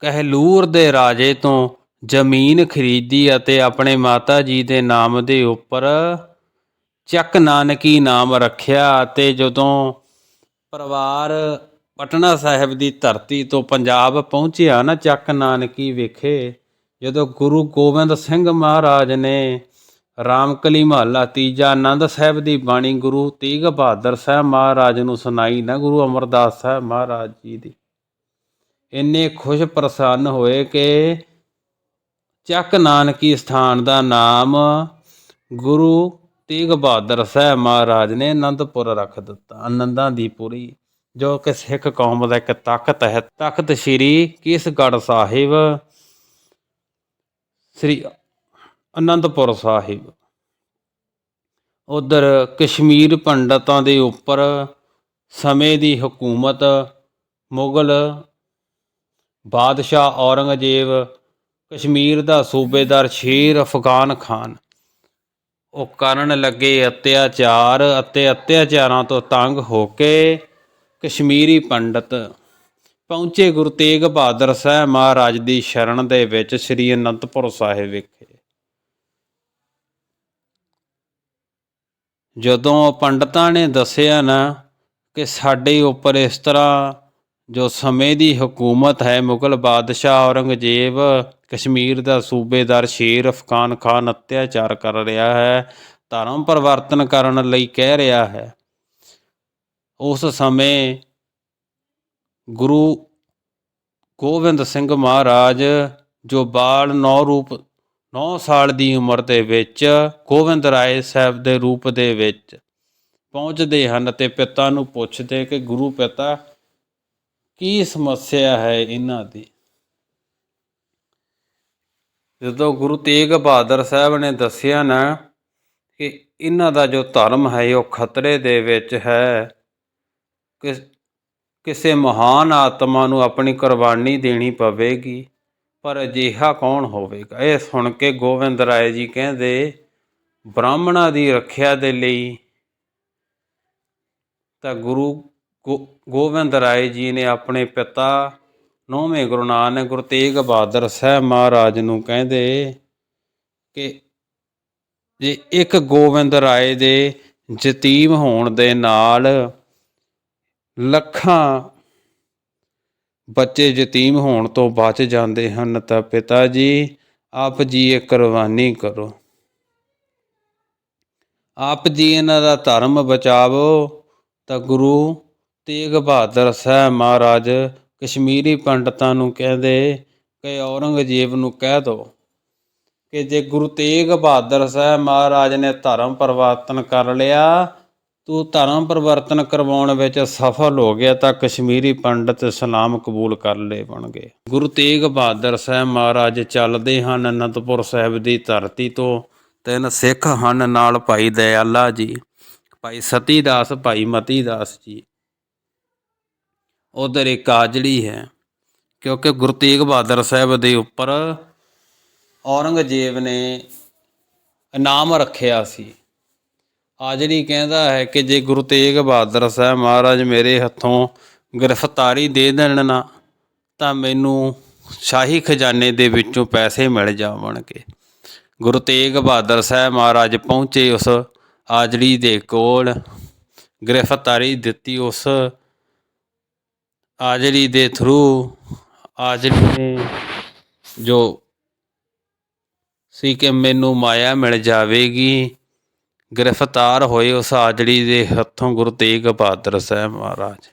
ਕਹਿਲੂਰ ਦੇ ਰਾਜੇ ਤੋਂ ਜ਼ਮੀਨ ਖਰੀਦੀ ਅਤੇ ਆਪਣੇ ਮਾਤਾ ਜੀ ਦੇ ਨਾਮ ਦੇ ਉੱਪਰ ਚੱਕ ਨਾਨਕੀ ਨਾਮ ਰੱਖਿਆ ਅਤੇ ਜਦੋਂ ਪਰਿਵਾਰ ਪਟਨਾ ਸਾਹਿਬ ਦੀ ਧਰਤੀ ਤੋਂ ਪੰਜਾਬ ਪਹੁੰਚਿਆ ਨਾ ਚੱਕ ਨਾਨਕੀ ਵਿਖੇ, ਜਦੋਂ ਗੁਰੂ ਗੋਬਿੰਦ ਸਿੰਘ ਮਹਾਰਾਜ ਨੇ ਰਾਮਕਲੀ ਮਹੱਲਾ ਤੀਜਾ ਆਨੰਦ ਸਾਹਿਬ ਦੀ ਬਾਣੀ ਗੁਰੂ ਤੇਗ ਬਹਾਦਰ ਸਾਹਿਬ ਮਹਾਰਾਜ ਨੂੰ ਸੁਣਾਈ ਨਾ, ਗੁਰੂ ਅਮਰਦਾਸ ਸਾਹਿਬ ਮਹਾਰਾਜ ਜੀ ਦੀ। ਇੰਨੇ ਖੁਸ਼ ਪ੍ਰਸੰਨ ਹੋਏ ਕਿ ਚੱਕ ਨਾਨਕੀ ਸਥਾਨ ਦਾ ਨਾਮ ਗੁਰੂ ਤੇਗ ਬਹਾਦਰ ਸਾਹਿਬ ਮਹਾਰਾਜ ਨੇ ਅਨੰਦਪੁਰ ਰੱਖ ਦਿੱਤਾ। ਆਨੰਦਾਂ ਦੀ ਪੁਰੀ, ਜੋ ਕਿ ਸਿੱਖ ਕੌਮ ਦਾ ਇੱਕ ਤਾਕਤ ਹੈ। ਤਖਤ ਸ੍ਰੀ ਕੇਸਗੜ੍ਹ ਸਾਹਿਬ, ਸ੍ਰੀ ਅਨੰਦਪੁਰ ਸਾਹਿਬ। ਉਧਰ ਕਸ਼ਮੀਰ ਪੰਡਤਾਂ ਦੇ ਉੱਪਰ ਸਮੇਂ ਦੀ ਹਕੂਮਤ ਮੁਗਲ ਬਾਦਸ਼ਾਹ ਔਰੰਗਜ਼ੇਬ ਕਸ਼ਮੀਰ ਦਾ ਸੂਬੇਦਾਰ ਸ਼ੇਰ ਅਫਗਾਨ ਖਾਨ। ਉਹ ਕਰਨ ਲੱਗੇ ਅਤਿਆਚਾਰ ਅਤੇ ਅਤਿਆਚਾਰਾਂ ਤੋਂ ਤੰਗ ਹੋ ਕੇ ਕਸ਼ਮੀਰੀ ਪੰਡਤ ਪਹੁੰਚੇ ਗੁਰੂ ਤੇਗ ਬਹਾਦਰ ਸਾਹਿਬ ਮਹਾਰਾਜ ਦੀ ਸ਼ਰਨ ਦੇ ਵਿੱਚ ਸ੍ਰੀ ਅਨੰਦਪੁਰ ਸਾਹਿਬ ਵਿਖੇ। ਜਦੋਂ ਪੰਡਤਾਂ ਨੇ ਦੱਸਿਆ ਨਾ ਕਿ ਸਾਡੇ ਉੱਪਰ ਇਸ ਤਰ੍ਹਾਂ ਜੋ ਸਮੇਂ ਦੀ ਹਕੂਮਤ ਹੈ, ਮੁਗਲ ਬਾਦਸ਼ਾਹ ਔਰੰਗਜ਼ੇਬ ਕਸ਼ਮੀਰ ਦਾ ਸੂਬੇਦਾਰ ਸ਼ੇਰ ਅਫਗਾਨ ਖਾਨ ਅਤਿਆਚਾਰ ਕਰ ਰਿਹਾ ਹੈ, ਧਰਮ ਪਰਿਵਰਤਨ ਕਰਨ ਲਈ ਕਹਿ ਰਿਹਾ ਹੈ। ਉਸ ਸਮੇਂ ਗੁਰੂ ਗੋਬਿੰਦ ਸਿੰਘ ਮਹਾਰਾਜ, ਜੋ ਬਾਲ ਨੌ ਰੂਪ 9 ਸਾਲ ਦੀ ਉਮਰ ਦੇ ਵਿੱਚ ਗੋਬਿੰਦ ਰਾਏ ਸਾਹਿਬ ਦੇ ਰੂਪ ਦੇ ਵਿੱਚ ਪਹੁੰਚਦੇ ਹਨ ਤੇ ਪਿਤਾ ਨੂੰ ਪੁੱਛਦੇ ਕਿ ਗੁਰੂ ਪਿਤਾ ਕੀ ਸਮੱਸਿਆ ਹੈ ਇਹਨਾਂ ਦੀ? ਜਦੋਂ ਗੁਰੂ ਤੇਗ ਬਹਾਦਰ ਸਾਹਿਬ ਨੇ ਦੱਸਿਆ ਨਾ ਕਿ ਇਹਨਾਂ ਦਾ ਜੋ ਧਰਮ ਹੈ, ਉਹ ਖਤਰੇ ਦੇ ਵਿੱਚ ਹੈ ਕਿ ਕਿਸੇ ਮਹਾਨ ਆਤਮਾ ਨੂੰ ਆਪਣੀ ਕੁਰਬਾਨੀ ਦੇਣੀ ਪਵੇਗੀ, ਪਰ ਅਜਿਹਾ ਕੌਣ ਹੋਵੇਗਾ? ਇਹ ਸੁਣ ਕੇ ਗੋਬਿੰਦ ਰਾਏ ਜੀ ਕਹਿੰਦੇ, ਬ੍ਰਾਹਮਣਾਂ ਦੀ ਰੱਖਿਆ ਦੇ ਲਈ ਤਾਂ ਗੁਰੂ ਗੋਬਿੰਦ ਰਾਏ ਜੀ ਨੇ ਆਪਣੇ ਪਿਤਾ ਨੌਵੇਂ ਗੁਰੂ ਨਾਨਕ ਗੁਰੂ ਤੇਗ ਬਹਾਦਰ ਸਾਹਿਬ ਮਹਾਰਾਜ ਨੂੰ ਕਹਿੰਦੇ ਕਿ ਜੇ ਇੱਕ ਗੋਬਿੰਦ ਰਾਏ ਦੇ ਯਤੀਮ ਹੋਣ ਦੇ ਨਾਲ ਲੱਖਾਂ ਬੱਚੇ ਯਤੀਮ ਹੋਣ ਤੋਂ ਬਚ ਜਾਂਦੇ ਹਨ ਤਾਂ ਪਿਤਾ ਜੀ, ਆਪ ਜੀ ਇਹ ਕੁਰਬਾਨੀ ਕਰੋ। ਆਪ ਜੀ ਇਹਨਾਂ ਦਾ ਧਰਮ ਬਚਾਵੋ ਤਾਂ ਗੁਰੂ ਤੇਗ ਬਹਾਦਰ ਸਾਹਿਬ ਮਹਾਰਾਜ, ਕਸ਼ਮੀਰੀ ਪੰਡਤਾਂ ਨੂੰ ਕਹਿੰਦੇ, ਕਿ ਔਰੰਗਜ਼ੇਬ ਨੂੰ ਕਹਿ ਦੋ ਕਿ ਜੇ ਗੁਰੂ ਤੇਗ ਬਹਾਦਰ ਸਾਹਿਬ ਮਹਾਰਾਜ ਨੇ ਧਰਮ ਪਰਿਵਰਤਨ ਕਰ ਲਿਆ, ਤੂੰ ਧਰਮ ਪਰਿਵਰਤਨ ਕਰਵਾਉਣ ਵਿੱਚ ਸਫਲ ਹੋ ਗਿਆ ਤਾਂ ਕਸ਼ਮੀਰੀ ਪੰਡਤ ਇਸਲਾਮ ਕਬੂਲ ਕਰ ਲਏ ਬਣ ਗੁਰੂ ਤੇਗ ਬਹਾਦਰ ਸਾਹਿਬ ਮਹਾਰਾਜ ਚੱਲਦੇ ਹਨ ਅਨੰਦਪੁਰ ਸਾਹਿਬ ਦੀ ਧਰਤੀ ਤੋਂ। ਤਿੰਨ ਸਿੱਖ ਹਨ ਨਾਲ ਭਾਈ ਦਇਆਲਾ ਜੀ, ਭਾਈ ਸਤੀ ਦਾਸ ਭਾਈ ਮਤੀ ਦਾਸ ਜੀ। ਉਧਰ ਇੱਕ ਆਜੜੀ ਹੈ, ਕਿਉਂਕਿ ਗੁਰੂ ਤੇਗ ਬਹਾਦਰ ਸਾਹਿਬ ਦੇ ਉੱਪਰ ਔਰੰਗਜ਼ੇਬ ਨੇ ਇਨਾਮ ਰੱਖਿਆ ਸੀ। ਆਜੜੀ ਕਹਿੰਦਾ ਹੈ ਕਿ ਜੇ ਗੁਰੂ ਤੇਗ ਬਹਾਦਰ ਸਾਹਿਬ ਮਹਾਰਾਜ ਮੇਰੇ ਹੱਥੋਂ ਗ੍ਰਿਫਤਾਰੀ ਦੇ ਦੇਣ ਨਾ, ਤਾਂ ਮੈਨੂੰ ਸ਼ਾਹੀ ਖਜ਼ਾਨੇ ਦੇ ਵਿੱਚੋਂ ਪੈਸੇ ਮਿਲ ਜਾਵਣਗੇ। ਗੁਰੂ ਤੇਗ ਬਹਾਦਰ ਸਾਹਿਬ ਮਹਾਰਾਜ ਪਹੁੰਚੇ ਉਸ ਆਜੜੀ ਦੇ ਕੋਲ, ਗ੍ਰਿਫਤਾਰੀ ਦਿੱਤੀ ਉਸ ਆਜੜੀ ਦੇ ਥਰੂ ਆਜੜੀ ਨੇ ਜੋ ਸੀ ਕਿ ਮੈਨੂੰ ਮਾਇਆ ਮਿਲ ਜਾਵੇਗੀ, ਗ੍ਰਿਫਤਾਰ ਹੋਏ ਉਸ ਆਜੜੀ ਦੇ ਹੱਥੋਂ ਗੁਰੂ ਤੇਗ ਬਹਾਦਰ ਸਾਹਿਬ ਮਹਾਰਾਜ।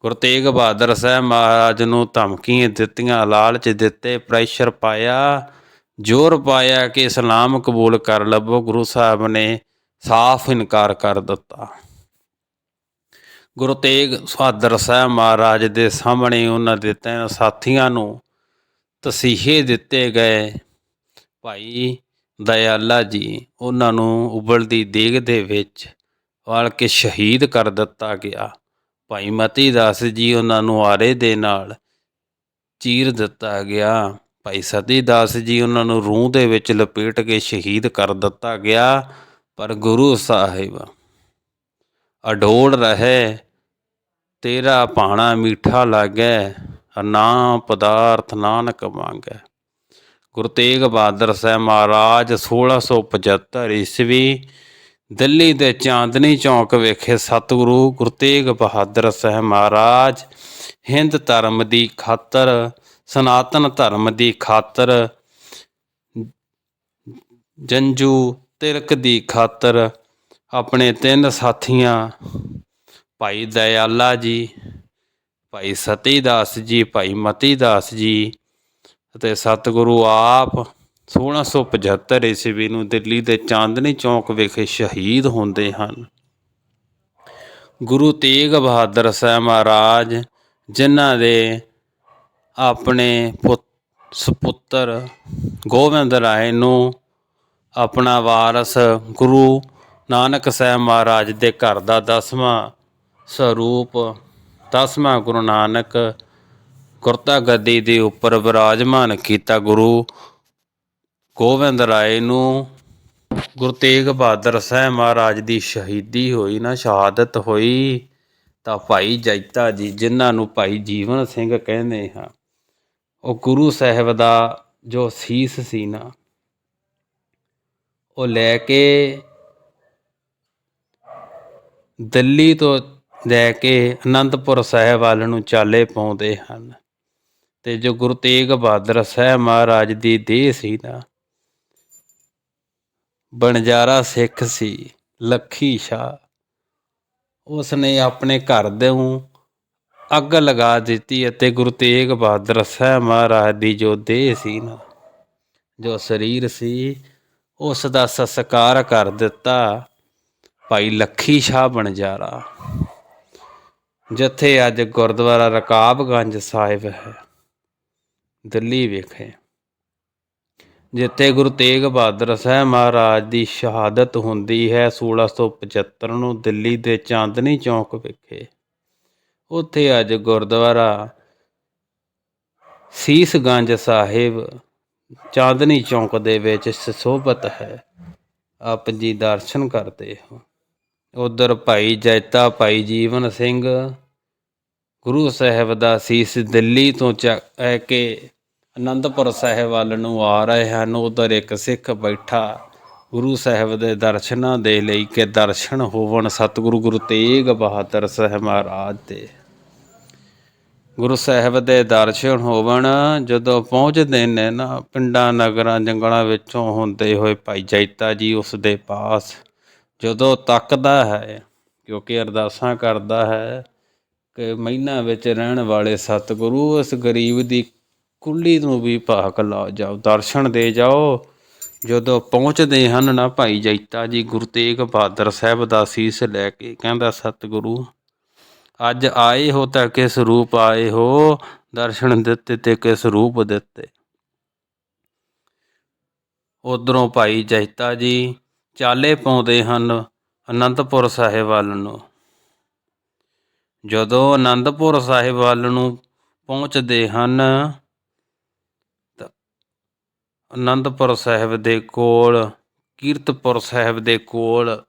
ਗੁਰੂ ਤੇਗ ਬਹਾਦਰ ਸਾਹਿਬ ਮਹਾਰਾਜ ਨੂੰ ਧਮਕੀਆਂ ਦਿੱਤੀਆਂ, ਲਾਲਚ ਦਿੱਤੇ ਪ੍ਰੈਸ਼ਰ ਪਾਇਆ, ਜ਼ੋਰ ਪਾਇਆ ਕਿ ਇਸਲਾਮ ਕਬੂਲ ਕਰ ਲਵੋ ਗੁਰੂ ਸਾਹਿਬ ਨੇ ਸਾਫ਼ ਇਨਕਾਰ ਕਰ ਦਿੱਤਾ। ਗੁਰੂ ਤੇਗ ਬਹਾਦਰ ਸਾਹਿਬ ਮਹਾਰਾਜ ਦੇ ਸਾਹਮਣੇ ਉਹਨਾਂ ਦੇ ਤਿੰਨ ਸਾਥੀਆਂ ਨੂੰ ਤਸੀਹੇ ਦਿੱਤੇ ਗਏ। ਭਾਈ ਦਇਆਲਾ ਜੀ ਉਹਨਾਂ ਨੂੰ ਉਬਲਦੀ ਦੇਗ ਦੇ ਵਿੱਚ ਵਾਲ ਕੇ ਸ਼ਹੀਦ ਕਰ ਦਿੱਤਾ ਗਿਆ। ਭਾਈ ਮਤੀ ਦਾਸ ਜੀ ਉਹਨਾਂ ਨੂੰ ਆਰੇ ਦੇ ਨਾਲ ਚੀਰ ਦਿੱਤਾ ਗਿਆ। ਭਾਈ ਸਤੀ ਦਾਸ ਜੀ ਉਹਨਾਂ ਨੂੰ ਰੂਹ ਦੇ ਵਿੱਚ ਲਪੇਟ ਕੇ ਸ਼ਹੀਦ ਕਰ ਦਿੱਤਾ ਗਿਆ। ਪਰ ਗੁਰੂ ਸਾਹਿਬ ਅਡੋਲ ਰਹੇ, ਤੇਰਾ ਭਾਣਾ ਮਿੱਠਾ ਲਾਗੈ ਨਾ ਪਦਾਰਥ ਨਾਨਕ ਮੰਗੈ। ਗੁਰੂ ਤੇਗ ਬਹਾਦਰ ਸਾਹਿਬ ਮਹਾਰਾਜ 1675 ਈਸਵੀ ਦਿੱਲੀ ਦੇ ਚਾਂਦਨੀ ਚੌਕ ਵਿਖੇ ਸਤਿਗੁਰੂ ਗੁਰੂ ਤੇਗ ਬਹਾਦਰ ਸਾਹਿਬ ਮਹਾਰਾਜ ਹਿੰਦ ਧਰਮ ਦੀ ਖਾਤਰ, ਸਨਾਤਨ ਧਰਮ ਦੀ ਖਾਤਰ, ਜੰਜੂ ਤਿਲਕ ਦੀ ਖਾਤਰ ਆਪਣੇ ਤਿੰਨ ਸਾਥੀਆਂ, ਭਾਈ ਦਇਆਲਾ ਜੀ, ਭਾਈ ਸਤੀ ਦਾਸ ਜੀ, ਭਾਈ ਮਤੀ ਦਾਸ ਜੀ ਅਤੇ ਸਤਿਗੁਰੂ ਆਪ 1675 ਈਸਵੀ ਨੂੰ ਦਿੱਲੀ ਦੇ ਚਾਂਦਨੀ ਚੌਕ ਵਿਖੇ ਸ਼ਹੀਦ ਹੁੰਦੇ ਹਨ। ਗੁਰੂ ਤੇਗ ਬਹਾਦਰ ਸਾਹਿਬ ਮਹਾਰਾਜ, ਜਿਨ੍ਹਾਂ ਦੇ ਆਪਣੇ ਪੁੱਤ, ਸੁਪੁੱਤਰ ਗੋਬਿੰਦ ਰਾਏ ਨੂੰ ਆਪਣਾ ਵਾਰਸ ਗੁਰੂ ਨਾਨਕ ਸਾਹਿਬ ਮਹਾਰਾਜ ਦੇ ਘਰ ਦਾ ਦਸਵਾਂ ਸਰੂਪ। ਦਸਵਾਂ ਗੁਰੂ ਨਾਨਕ ਗੁਰਤਾ ਗੱਦੀ ਦੇ ਉੱਪਰ ਵਿਰਾਜਮਾਨ ਕੀਤਾ ਗੁਰੂ ਗੋਬਿੰਦ ਰਾਏ ਨੂੰ। ਗੁਰੂ ਤੇਗ ਬਹਾਦਰ ਸਾਹਿਬ ਮਹਾਰਾਜ ਦੀ ਸ਼ਹੀਦੀ ਹੋਈ, ਨਾ ਸ਼ਹਾਦਤ ਹੋਈ। ਤਾਂ ਭਾਈ ਜੈਤਾ ਜੀ, ਜਿਨ੍ਹਾਂ ਨੂੰ ਭਾਈ ਜੀਵਨ ਸਿੰਘ ਕਹਿੰਦੇ ਹਾਂ, ਉਹ ਗੁਰੂ ਸਾਹਿਬ ਦਾ ਜੋ ਸੀਸ ਸੀ ਨਾ, ਉਹ ਲੈ ਕੇ ਦਿੱਲੀ ਤੋਂ ਲੈ ਕੇ ਅਨੰਦਪੁਰ ਸਾਹਿਬ ਵੱਲ ਨੂੰ ਚਾਲੇ ਪਾਉਂਦੇ ਹਨ। ਤੇ ਜੋ ਗੁਰੂ ਤੇਗ ਬਹਾਦਰ ਸਾਹਿਬ ਮਹਾਰਾਜ ਦੀ ਦੇਹ ਸੀ ਨਾ, ਬਣਜਾਰਾ ਸਿੱਖ ਸੀ, ਲੱਖੀ ਸ਼ਾ ਉਸ ਨੇ ਆਪਣੇ ਘਰ ਦੇ ਨੂੰ ਅੱਗ ਲਗਾ ਦਿੱਤੀ ਅਤੇ ਗੁਰੂ ਤੇਗ ਬਹਾਦਰ ਸਾਹਿਬ ਮਹਾਰਾਜ ਦੀ ਜੋ ਦੇਹ ਸੀ ਨਾ, ਜੋ ਸਰੀਰ ਸੀ ਉਸ ਦਾ ਸੰਸਕਾਰ ਕਰ ਦਿੱਤਾ। ਭਾਈ ਲੱਖੀ ਸ਼ਾਹ ਬਣਜਾਰਾ ਜਿੱਥੇ ਅੱਜ ਗੁਰਦੁਆਰਾ ਰਕਾਬਗੰਜ ਸਾਹਿਬ ਹੈ। ਦਿੱਲੀ ਵਿਖੇ। ਜਿੱਥੇ ਗੁਰੂ ਤੇਗ ਬਹਾਦਰ ਸਾਹਿਬ ਮਹਾਰਾਜ ਦੀ ਸ਼ਹਾਦਤ ਹੁੰਦੀ ਹੈ 1675 ਨੂੰ ਦਿੱਲੀ ਦੇ ਚਾਂਦਨੀ ਚੌਕ ਵਿਖੇ। ਉੱਥੇ ਅੱਜ ਗੁਰਦੁਆਰਾ ਸੀਸਗੰਜ ਸਾਹਿਬ ਚਾਂਦਨੀ ਚੌਕ ਦੇ ਵਿੱਚ ਸੁਸ਼ੋਭਤ ਹੈ। ਆਪ ਜੀ ਦਰਸ਼ਨ ਕਰਦੇ ਹੋ। ਉਧਰ ਭਾਈ ਜੈਤਾ, ਭਾਈ ਜੀਵਨ ਸਿੰਘ, ਗੁਰੂ ਸਾਹਿਬ ਦਾ ਸੀਸ ਦਿੱਲੀ ਤੋਂ ਚੱਕ ਕੇ ਅਨੰਦਪੁਰ ਸਾਹਿਬ ਵੱਲ ਨੂੰ ਆ ਰਹੇ ਹਨ। ਉਧਰ ਇੱਕ ਸਿੱਖ ਬੈਠਾ ਗੁਰੂ ਸਾਹਿਬ ਦੇ ਦਰਸ਼ਨਾਂ ਦੇ ਲਈ ਕਿ ਦਰਸ਼ਨ ਹੋਵਣ ਸਤਿਗੁਰੂ ਗੁਰੂ ਤੇਗ ਬਹਾਦਰ ਸਾਹਿਬ ਮਹਾਰਾਜ ਦੇ। ਗੁਰੂ ਸਾਹਿਬ ਦੇ ਦਰਸ਼ਨ ਹੋਵਣ ਜਦੋਂ ਪਹੁੰਚਦੇ ਨੇ ਨਾ ਪਿੰਡਾਂ, ਨਗਰਾਂ, ਜੰਗਲਾਂ ਵਿੱਚੋਂ ਹੁੰਦੇ ਹੋਏ ਭਾਈ ਜੈਤਾ ਜੀ ਉਸ ਦੇ ਪਾਸ ਜਦੋਂ ਤੱਕਦਾ ਹੈ, ਕਿਉਂਕਿ ਅਰਦਾਸਾਂ ਕਰਦਾ ਹੈ ਕਿ ਮਹੀਨਾ ਵਿੱਚ ਰਹਿਣ ਵਾਲੇ ਸਤਿਗੁਰੂ ਉਸ ਗਰੀਬ ਦੀ ਕੁੱਲੀ ਨੂੰ ਵੀ ਭਾਕ ਲਾ ਜਾਓ, ਦਰਸ਼ਨ ਦੇ ਜਾਓ। ਜਦੋਂ ਪਹੁੰਚਦੇ ਹਨ ਨਾ ਭਾਈ ਜੈਤਾ ਜੀ, ਗੁਰੂ ਤੇਗ ਬਹਾਦਰ ਸਾਹਿਬ ਦਾ ਸੀਸ ਲੈ ਕੇ ਕਹਿੰਦਾ, ਸਤਿਗੁਰੂ, ਅੱਜ ਆਏ ਹੋ ਤਾਂ ਕਿਸ ਰੂਪ ਆਏ ਹੋ? ਦਰਸ਼ਨ ਦਿੱਤੇ ਤੇ ਕਿਸ ਰੂਪ ਦਿੱਤੇ? ਉਧਰੋਂ ਭਾਈ ਜੈਤਾ ਜੀ ਚਾਲੇ ਪਾਉਂਦੇ ਹਨ ਅਨੰਦਪੁਰ ਸਾਹਿਬ ਵੱਲ ਨੂੰ। ਜਦੋਂ ਅਨੰਦਪੁਰ ਸਾਹਿਬ ਵੱਲ ਨੂੰ ਪਹੁੰਚਦੇ ਹਨ, ਤਾਂ ਅਨੰਦਪੁਰ ਸਾਹਿਬ ਦੇ ਕੋਲ, ਕੀਰਤਪੁਰ ਸਾਹਿਬ ਦੇ ਕੋਲ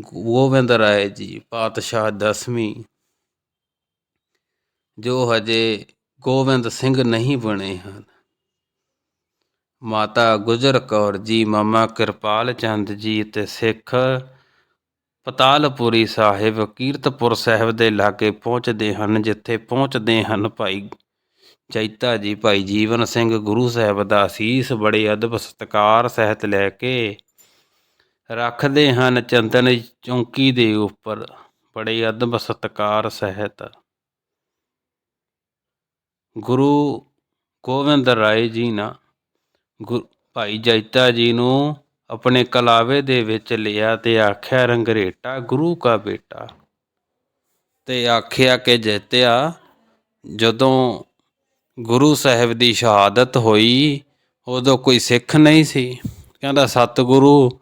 ਗੋਬਿੰਦ ਰਾਏ ਜੀ, ਪਾਤਸ਼ਾਹ ਦਸਵੀਂ, ਜੋ ਹਜੇ ਗੋਬਿੰਦ ਸਿੰਘ ਨਹੀਂ ਬਣੇ ਹਨ। ਮਾਤਾ ਗੁਜਰ ਕੌਰ ਜੀ, ਮਾਮਾ ਕਿਰਪਾਲ ਚੰਦ ਜੀ ਅਤੇ ਸਿੱਖ ਪਤਾਲਪੁਰੀ ਸਾਹਿਬ ਕੀਰਤਪੁਰ ਸਾਹਿਬ ਦੇ ਲਾਗੇ ਪਹੁੰਚਦੇ ਹਨ, ਜਿੱਥੇ ਪਹੁੰਚਦੇ ਹਨ ਭਾਈ ਚੈਤਾ ਜੀ, ਭਾਈ ਜੀਵਨ ਸਿੰਘ ਗੁਰੂ ਸਾਹਿਬ ਦਾ ਅਸੀਸ ਬੜੇ ਅਦਬ ਸਤਕਾਰ ਸਹਿਤ ਲੈ ਕੇ ਰੱਖਦੇ ਹਨ, ਚੰਦਨ ਚੌਂਕੀ ਦੇ ਉੱਪਰ ਬੜੇ ਅਦਬ ਸਤਕਾਰ ਸਹਿਤ। ਗੁਰੂ ਗੋਬਿੰਦ ਰਾਏ ਜੀ ਨਾ ਗੁਰ ਭਾਈ ਜੈਤਾ ਜੀ ਨੂੰ ਆਪਣੇ ਕਲਾਵੇ ਦੇ ਵਿੱਚ ਲਿਆ ਤੇ ਆਖਿਆ, ਰੰਗਰੇਟਾ, ਗੁਰੂ ਕਾ ਬੇਟਾ। ਤੇ ਆਖਿਆ ਕਿ ਜੈਤਿਆ, ਜਦੋਂ ਗੁਰੂ ਸਾਹਿਬ ਦੀ ਸ਼ਹਾਦਤ ਹੋਈ, ਉਦੋਂ ਕੋਈ ਸਿੱਖ ਨਹੀਂ ਸੀ। ਕਹਿੰਦਾ, ਸਤਿਗੁਰੂ,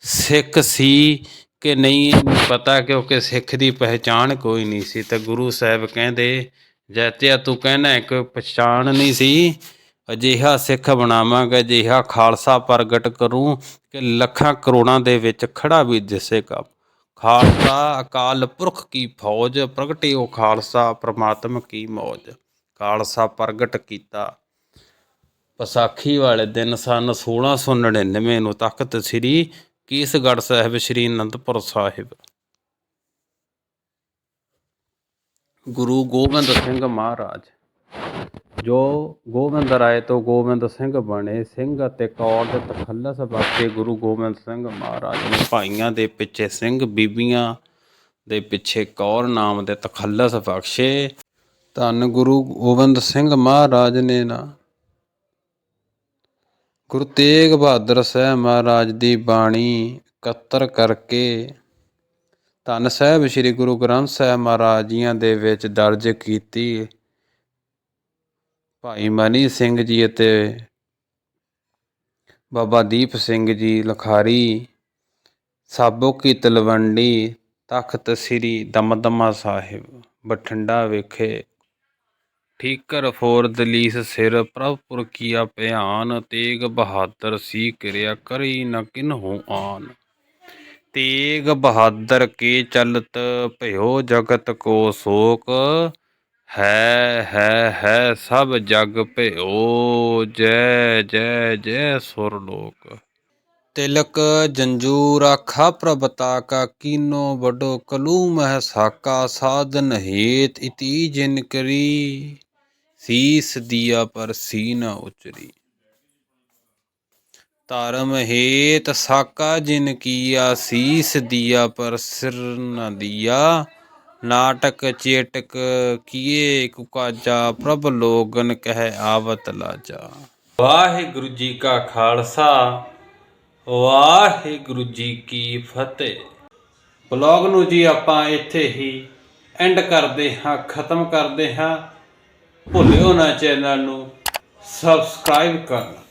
ਸਿੱਖ ਸੀ ਕਿ ਨਹੀਂ ਪਤਾ ਕਿਉਂਕਿ ਸਿੱਖ ਦੀ ਪਹਿਚਾਣ ਕੋਈ ਨਹੀਂ ਸੀ। ਤੇ ਗੁਰੂ ਸਾਹਿਬ ਕਹਿੰਦੇ, ਜੈਤਿਆ, ਤੂੰ ਕਹਿਣਾ ਕਿ ਪਛਾਣ ਨਹੀਂ ਸੀ ਅਜਿਹਾ ਸਿੱਖ ਬਣਾਵਾਂਗਾ, ਅਜਿਹਾ ਖਾਲਸਾ ਪ੍ਰਗਟ ਕਰੂੰ ਕਿ ਲੱਖਾਂ ਕਰੋੜਾਂ ਦੇ ਵਿੱਚ ਖੜਾ ਵੀ ਦਿਸੇਗਾ ਖਾਲਸਾ ਅਕਾਲ ਪੁਰਖ ਕੀ ਫੌਜ ਪ੍ਰਗਟਿਓ ਖਾਲਸਾ, ਪ੍ਰਮਾਤਮ ਕੀ ਮੌਜ। ਖਾਲਸਾ ਪ੍ਰਗਟ ਕੀਤਾ। ਵਿਸਾਖੀ ਵਾਲੇ ਦਿਨ ਸਨ 1699 ਨੂੰ ਤਖਤ ਸ੍ਰੀ ਕੀਸਗੜ੍ਹ ਸਾਹਿਬ, ਸ੍ਰੀ ਅਨੰਦਪੁਰ ਸਾਹਿਬ। ਗੁਰੂ ਗੋਬਿੰਦ ਸਿੰਘ ਮਹਾਰਾਜ ਜੋ ਗੋਬਿੰਦ ਰਾਏ ਤੋਂ ਗੋਬਿੰਦ ਸਿੰਘ ਬਣੇ, ਸਿੰਘ ਅਤੇ ਕੌਰ ਦੇ ਤਖੱਲਸ ਬਖਸ਼ੇ ਗੁਰੂ ਗੋਬਿੰਦ ਸਿੰਘ ਮਹਾਰਾਜ ਨੇ ਭਾਈਆਂ ਦੇ ਪਿੱਛੇ ਸਿੰਘ, ਬੀਬੀਆਂ ਦੇ ਪਿੱਛੇ ਕੌਰ ਨਾਮ ਦੇ ਤਖੱਲਸ ਬਖਸ਼ੇ। ਧੰਨ ਗੁਰੂ ਗੋਬਿੰਦ ਸਿੰਘ ਮਹਾਰਾਜ ਨੇ ਨਾ ਗੁਰੂ ਤੇਗ ਬਹਾਦਰ ਸਾਹਿਬ ਮਹਾਰਾਜ ਦੀ ਬਾਣੀ ਇਕੱਤਰ ਕਰਕੇ ਧੰਨ ਸਾਹਿਬ ਸ੍ਰੀ ਗੁਰੂ ਗ੍ਰੰਥ ਸਾਹਿਬ ਮਹਾਰਾਜ ਜੀਆਂ ਦੇ ਵਿੱਚ ਦਰਜ ਕੀਤੀ। ਭਾਈ ਮਨੀ ਸਿੰਘ ਜੀ ਅਤੇ ਬਾਬਾ ਦੀਪ ਸਿੰਘ ਜੀ ਲਖਾਰੀ, ਸਾਬੋ ਕੀ ਤਲਵੰਡੀ ਤਖਤ ਸ੍ਰੀ ਦਮਦਮਾ ਸਾਹਿਬ, ਬਠਿੰਡਾ ਵਿਖੇ ਠੀਕਰ ਫੋਰ ਦਲੀਸ ਸਿਰ ਪ੍ਰਭਪੁਰ ਕੀਆ ਭਿਆਨ, ਤੇਗ ਬਹਾਦਰ ਸੀ ਕਿਰਿਆ ਕਰੀ ਨ ਕਿਨਹੂ ਆਨ। ਤੇਗ ਬਹਾਦਰ ਕੇ ਚਲਤ ਭਇਓ ਜਗਤ ਕੋ ਸੋਕ ਹੈ ਹੈ ਹੈ, ਸਭ ਜਗ ਭਇਓ ਜੈ ਜੈ ਜੈ ਸੁਰ ਲੋਕ। ਤਿਲਕ ਜੰਜੂ ਰਾਖਾ ਪ੍ਰਭਤਾ ਕਾ ਕੀਨੋ ਵੱਡੋ ਕਲੂ ਮਹਿ ਸਾਕਾ ਸਾਧਨ ਹੇਤ ਇਤੀ ਜਿਨ ਕਰੀ। ਸੀਸ ਦੀਆ ਪਰ ਸੀਨ ਉਚਰੀ। ਧਰਮ ਹੇਤ ਸਾਕਾ ਜਿਨ ਕੀਆ, ਸੀਸ ਦੀਆ ਪਰ ਸਿਰ ਨਾ ਦੀਆ। ਨਾਟਕ ਚੇਟਕ ਕੀਏ ਕੁਕਾਜਾ ਪ੍ਰਭ ਲੋਗਨ ਕਹਿ ਆਵਤ ਲਾਜਾ। ਵਾਹਿਗੁਰੂ ਜੀ ਕਾ ਖਾਲਸਾ, ਵਾਹਿਗੁਰੂ ਜੀ ਕੀ ਫਤਿਹ। ਬਲੌਗ ਨੂੰ ਜੀ ਆਪਾਂ ਇੱਥੇ ਹੀ ਐਂਡ ਕਰਦੇ ਹਾਂ, ਖਤਮ ਕਰਦੇ ਹਾਂ। ਭੁੱਲਿਓ ਨਾ ਚੈਨਲ ਨੂੰ ਸਬਸਕ੍ਰਾਈਬ ਕਰਨਾ।